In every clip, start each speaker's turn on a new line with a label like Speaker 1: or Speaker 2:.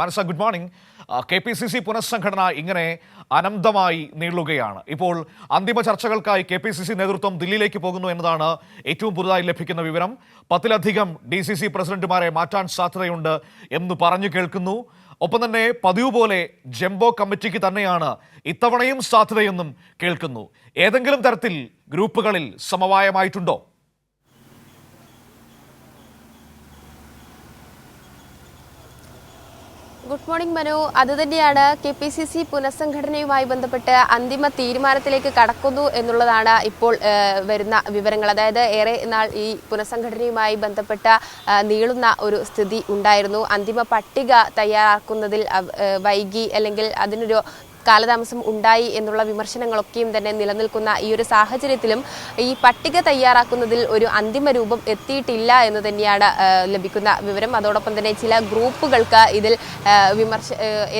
Speaker 1: മനസ്സ good morning. K P C C പുനഃസംഘടന ഇങ്ങനെ അനന്തമായി നീളുകയാണ്. ഇപ്പോൾ അന്തിമ ചർച്ചകൾക്കായി കെ പി സി സി നേതൃത്വം ദില്ലിയിലേക്ക് പോകുന്നു എന്നതാണ് ഏറ്റവും പുതുതായി ലഭിക്കുന്ന വിവരം. പത്തിലധികം ഡി സി സി പ്രസിഡന്റുമാരെ മാറ്റാൻ സാധ്യതയുണ്ട് എന്ന് പറഞ്ഞു കേൾക്കുന്നു. ഒപ്പം തന്നെ പതിവ് പോലെ ജംബോ കമ്മിറ്റിക്ക് തന്നെയാണ് ഇത്തവണയും സാധ്യതയെന്നും കേൾക്കുന്നു. ഏതെങ്കിലും തരത്തിൽ ഗ്രൂപ്പുകളിൽ സമവായമായിട്ടുണ്ടോ?
Speaker 2: Good morning Manu. അതുതന്നെയാണ് കെ പി സി സി പുനഃസംഘടനയുമായി ബന്ധപ്പെട്ട് അന്തിമ തീരുമാനത്തിലേക്ക് കടക്കുന്നു എന്നുള്ളതാണ് ഇപ്പോൾ വരുന്ന വിവരങ്ങൾ. അതായത് ഏറെ നാൾ ഈ പുനഃസംഘടനയുമായി ബന്ധപ്പെട്ട നീളുന്ന ഒരു സ്ഥിതി ഉണ്ടായിരുന്നു. അന്തിമ പട്ടിക തയ്യാറാക്കുന്നതിൽ വൈകി അല്ലെങ്കിൽ അതിനൊരു കാലതാമസം ഉണ്ടായി എന്നുള്ള വിമർശനങ്ങളൊക്കെയും തന്നെ നിലനിൽക്കുന്ന ഈ ഒരു സാഹചര്യത്തിലും ഈ പട്ടിക തയ്യാറാക്കുന്നതിൽ ഒരു അന്തിമ രൂപം എത്തിയിട്ടില്ല എന്ന് തന്നെയാണ് ലഭിക്കുന്ന വിവരം. അതോടൊപ്പം തന്നെ ചില ഗ്രൂപ്പുകൾക്ക് ഇതിൽ വിമർശ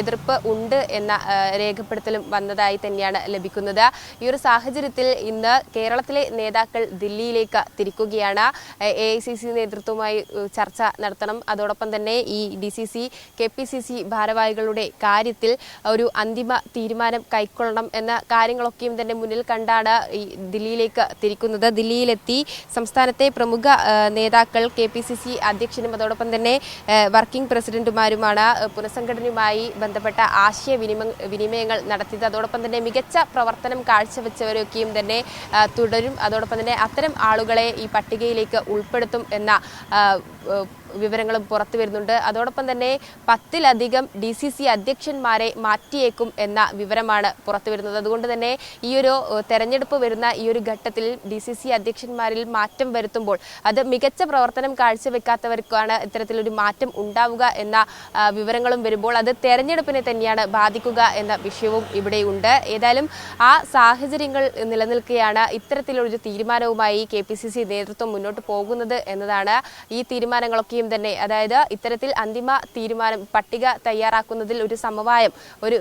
Speaker 2: എതിർപ്പ് ഉണ്ട് എന്ന രേഖപ്പെടുത്തലും വന്നതായി തന്നെയാണ് ലഭിക്കുന്നത്. ഈ ഒരു സാഹചര്യത്തിൽ ഇന്ന് കേരളത്തിലെ നേതാക്കൾ ദില്ലിയിലേക്ക് തിരിക്കുകയാണ്. എ ഐ സി സി നേതൃത്വവുമായി ചർച്ച നടത്തണം. അതോടൊപ്പം തന്നെ ഈ D C C K P C C ഭാരവാഹികളുടെ കാര്യത്തിൽ ഒരു അന്തിമ തീരുമാനം കൈക്കൊള്ളണം എന്ന കാര്യങ്ങളൊക്കെയും തന്നെ മുന്നിൽ കണ്ടാണ് ഈ ദില്ലിയിലേക്ക് തിരിക്കുന്നത്. ദില്ലിയിലെത്തി സംസ്ഥാനത്തെ പ്രമുഖ നേതാക്കൾ കെ പി സി സി അധ്യക്ഷനും അതോടൊപ്പം തന്നെ വർക്കിംഗ് പ്രസിഡന്റുമാരുമാണ് പുനഃസംഘടനയുമായി ബന്ധപ്പെട്ട ആശയ വിനിമയങ്ങൾ നടത്തിയത്. അതോടൊപ്പം തന്നെ മികച്ച പ്രവർത്തനം കാഴ്ചവെച്ചവരൊക്കെയും തന്നെ തുടരും. അതോടൊപ്പം തന്നെ അത്തരം ആളുകളെ ഈ പട്ടികയിലേക്ക് ഉൾപ്പെടുത്തും എന്ന വിവരങ്ങളും പുറത്തു വരുന്നുണ്ട്. അതോടൊപ്പം തന്നെ പത്തിലധികം ഡി സി സി അധ്യക്ഷന്മാരെ മാറ്റിയേക്കും എന്ന വിവരമാണ് പുറത്തു വരുന്നത്. അതുകൊണ്ട് തന്നെ ഈ ഒരു തെരഞ്ഞെടുപ്പ് വരുന്ന ഈ ഒരു ഘട്ടത്തിൽ ഡി സി സി അധ്യക്ഷന്മാരിൽ മാറ്റം വരുത്തുമ്പോൾ അത് മികച്ച പ്രവർത്തനം കാഴ്ചവെക്കാത്തവർക്കാണ് ഇത്തരത്തിലൊരു മാറ്റം ഉണ്ടാവുക എന്ന വിവരങ്ങളും വരുമ്പോൾ അത് തെരഞ്ഞെടുപ്പിനെ തന്നെയാണ് ബാധിക്കുക എന്ന വിഷയവും ഇവിടെയുണ്ട്. ഏതായാലും ആ സാഹചര്യങ്ങൾ നിലനിൽക്കുകയാണ് ഇത്തരത്തിലൊരു തീരുമാനവുമായി കെ പി സി സി നേതൃത്വം മുന്നോട്ട് പോകുന്നത് എന്നതാണ് ഈ തീരുമാനങ്ങളൊക്കെയും തന്നെ. അതായത് ഇത്തരത്തിൽ അന്തിമ തീരുമാനം പട്ടിക തയ്യാറാക്കുന്നതിൽ ഒരു സമവായം ഒരു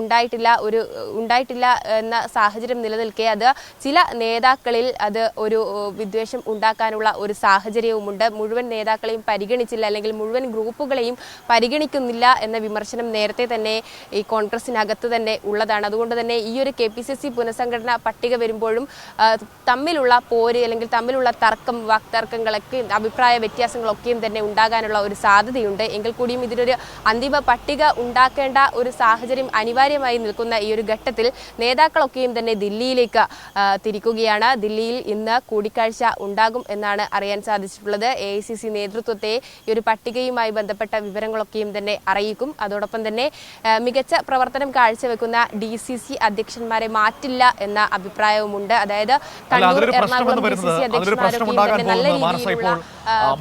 Speaker 2: ഉണ്ടായിട്ടില്ല ഒരു ഉണ്ടായിട്ടില്ല എന്ന സാഹചര്യം നിലനിൽക്കെ അത് ചില നേതാക്കളിൽ അത് ഒരു വിദ്വേഷം ഉണ്ടാക്കാനുള്ള ഒരു സാഹചര്യവുമുണ്ട്. മുഴുവൻ നേതാക്കളെയും പരിഗണിച്ചില്ല അല്ലെങ്കിൽ മുഴുവൻ ഗ്രൂപ്പുകളെയും പരിഗണിക്കുന്നില്ല എന്ന വിമർശനം നേരത്തെ തന്നെ ഈ കോൺഗ്രസിനകത്ത് തന്നെ ഉള്ളതാണ്. അതുകൊണ്ട് തന്നെ ഈ ഒരു കെ പി സി സി പുനഃസംഘടന പട്ടിക വരുമ്പോഴും തമ്മിലുള്ള പോര് അല്ലെങ്കിൽ തമ്മിലുള്ള തർക്കം വാക്തർക്കങ്ങളൊക്കെ അഭിപ്രായ വ്യത്യാസങ്ങളൊക്കെയും തന്നെ ഉണ്ടാകാനുള്ള ഒരു സാധ്യതയുണ്ട്. എങ്കിൽ കൂടിയും ഇതിനൊരു അന്തിമ പട്ടിക ഉണ്ടാക്കേണ്ട ഒരു സാഹചര്യം അനിവാര്യമായി നിൽക്കുന്ന ഈ ഒരു ഘട്ടത്തിൽ നേതാക്കളൊക്കെയും തന്നെ ദില്ലിയിലേക്ക് തിരിക്കുകയാണ്. ദില്ലിയിൽ ഇന്ന് കൂടിക്കാഴ്ച ഉണ്ടാകും എന്നാണ് അറിയാൻ സാധിച്ചിട്ടുള്ളത്. എ ഐ സി സി നേതൃത്വത്തെ ഈ ഒരു പട്ടികയുമായി ബന്ധപ്പെട്ട വിവരങ്ങളൊക്കെയും തന്നെ അറിയിക്കും. അതോടൊപ്പം തന്നെ മികച്ച പ്രവർത്തനം കാഴ്ചവെക്കുന്ന ഡി സി സി അധ്യക്ഷന്മാരെ മാറ്റില്ല എന്ന അഭിപ്രായവുമുണ്ട്. അതായത് Kannur Ernakulam D C C അധ്യക്ഷന്മാരൊക്കെയും തന്നെ നല്ല രീതിയിലുള്ള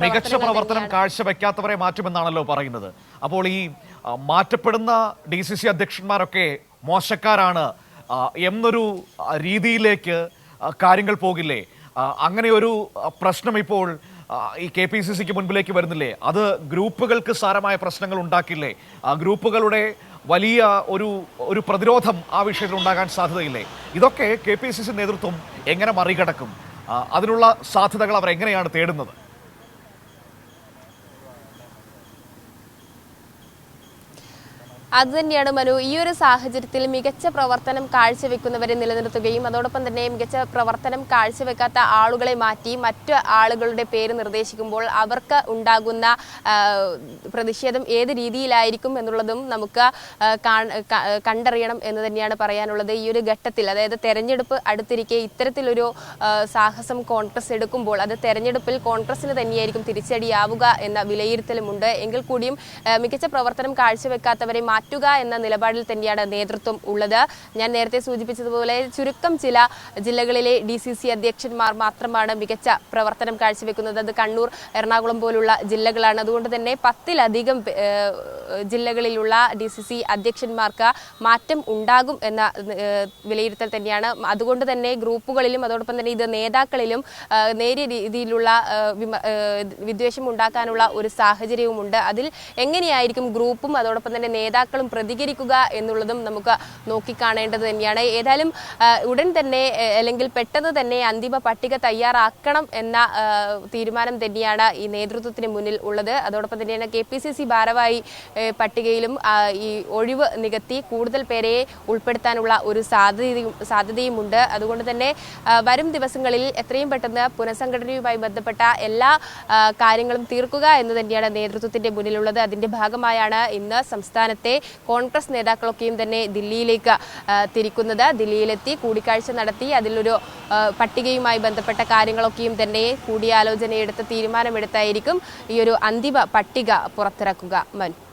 Speaker 1: മികച്ച പ്രവർത്തനം. കാഴ്ചവെക്കാത്തവരെ മാറ്റുമെന്നാണല്ലോ പറയുന്നത്. അപ്പോൾ ഈ മാറ്റപ്പെടുന്ന ഡി സി സി അധ്യക്ഷന്മാരൊക്കെ മോശക്കാരാണ് എന്നൊരു രീതിയിലേക്ക് കാര്യങ്ങൾ പോകില്ലേ? അങ്ങനെ ഒരു പ്രശ്നം ഇപ്പോൾ ഈ കെ പി സി സിക്ക് മുൻപിലേക്ക് വരുന്നില്ലേ? അത് ഗ്രൂപ്പുകൾക്ക് സാരമായ പ്രശ്നങ്ങൾ ഉണ്ടാക്കില്ലേ? ആ ഗ്രൂപ്പുകളുടെ വലിയ ഒരു ഒരു പ്രതിരോധം ആ വിഷയത്തിൽ ഉണ്ടാകാൻ സാധ്യതയില്ലേ? ഇതൊക്കെ കെ പി സി സി നേതൃത്വം എങ്ങനെ മറികടക്കും? അതിനുള്ള സാധ്യതകൾ അവർ എങ്ങനെയാണ് തേടുന്നത്?
Speaker 2: അതുതന്നെയാണ് മനു ഈ ഒരു സാഹചര്യത്തിൽ മികച്ച പ്രവർത്തനം കാഴ്ചവെക്കുന്നവരെ നിലനിർത്തുകയും അതോടൊപ്പം തന്നെ മികച്ച പ്രവർത്തനം കാഴ്ചവെക്കാത്ത ആളുകളെ മാറ്റി മറ്റ് ആളുകളുടെ പേര് നിർദ്ദേശിക്കുമ്പോൾ അവർക്ക് ഉണ്ടാകുന്ന പ്രതിഷേധം ഏത് രീതിയിലായിരിക്കും എന്നുള്ളതും നമുക്ക് കണ്ടറിയണം എന്ന് തന്നെയാണ് പറയാനുള്ളത്. ഈ ഒരു ഘട്ടത്തിൽ അതായത് തെരഞ്ഞെടുപ്പ് അടുത്തിരിക്കെ ഇത്തരത്തിലൊരു സാഹസം കോൺഗ്രസ് എടുക്കുമ്പോൾ അത് തെരഞ്ഞെടുപ്പിൽ കോൺഗ്രസിന് തന്നെയായിരിക്കും തിരിച്ചടിയാവുക എന്ന വിലയിരുത്തലുമുണ്ട്. എങ്കിൽ കൂടിയും മികച്ച പ്രവർത്തനം കാഴ്ചവെക്കാത്തവരെ മാറ്റുക എന്ന നിലപാടിൽ തന്നെയാണ് നേതൃത്വം ഉള്ളത്. ഞാൻ നേരത്തെ സൂചിപ്പിച്ചതുപോലെ ചുരുക്കം ചില ജില്ലകളിലെ ഡി സി സി അധ്യക്ഷന്മാർ മാത്രമാണ് മികച്ച പ്രവർത്തനം കാഴ്ചവെക്കുന്നത്. അത് കണ്ണൂർ എറണാകുളം പോലുള്ള ജില്ലകളാണ്. അതുകൊണ്ട് തന്നെ പത്തിലധികം ജില്ലകളിലുള്ള ഡി സി സി അധ്യക്ഷന്മാർക്ക് മാറ്റം ഉണ്ടാകും എന്ന വിലയിരുത്തൽ തന്നെയാണ്. അതുകൊണ്ട് തന്നെ ഗ്രൂപ്പുകളിലും അതോടൊപ്പം തന്നെ ഇത് നേതാക്കളിലും നേരിയ രീതിയിലുള്ള വിദ്വേഷം ഉണ്ടാക്കാനുള്ള ഒരു സാഹചര്യവുമുണ്ട്. അതിൽ എങ്ങനെയായിരിക്കും ഗ്രൂപ്പും അതോടൊപ്പം തന്നെ നേതാക്കളും പ്രതികരിക്കുക എന്നുള്ളതും നമുക്ക് നോക്കിക്കാണേണ്ടത് തന്നെയാണ്. ഏതായാലും ഉടൻ തന്നെ അല്ലെങ്കിൽ പെട്ടെന്ന് തന്നെ അന്തിമ പട്ടിക തയ്യാറാക്കണം എന്ന തീരുമാനം തന്നെയാണ് ഈ നേതൃത്വത്തിന് മുന്നിൽ ഉള്ളത്. അതോടൊപ്പം തന്നെയാണ് കെ പി സി സി ഭാരവാഹി പട്ടികയിലും ഈ ഒഴിവ് നികത്തി കൂടുതൽ പേരെ ഉൾപ്പെടുത്താനുള്ള ഒരു സാധ്യതയും സാധ്യതയുമുണ്ട്. അതുകൊണ്ട് തന്നെ വരും ദിവസങ്ങളിൽ എത്രയും പെട്ടെന്ന് പുനഃസംഘടനയുമായി ബന്ധപ്പെട്ട എല്ലാ കാര്യങ്ങളും തീർക്കുക എന്ന് തന്നെയാണ് നേതൃത്വത്തിന്റെ മുന്നിലുള്ളത്. അതിന്റെ ഭാഗമായാണ് ഇന്ന് സംസ്ഥാനത്തെ കോൺഗ്രസ് നേതാക്കളൊക്കെയും തന്നെ ദില്ലിയിലേക്ക് തിരിക്കുന്നത്. ദില്ലിയിലെത്തി കൂടിക്കാഴ്ച നടത്തി അതിലൊരു പട്ടികയുമായി ബന്ധപ്പെട്ട കാര്യങ്ങളൊക്കെയും തന്നെ കൂടിയാലോചനയെടുത്ത് തീരുമാനമെടുത്തായിരിക്കും ഈ ഒരു അന്തിമ പട്ടിക പുറത്തിറക്കുക. മനു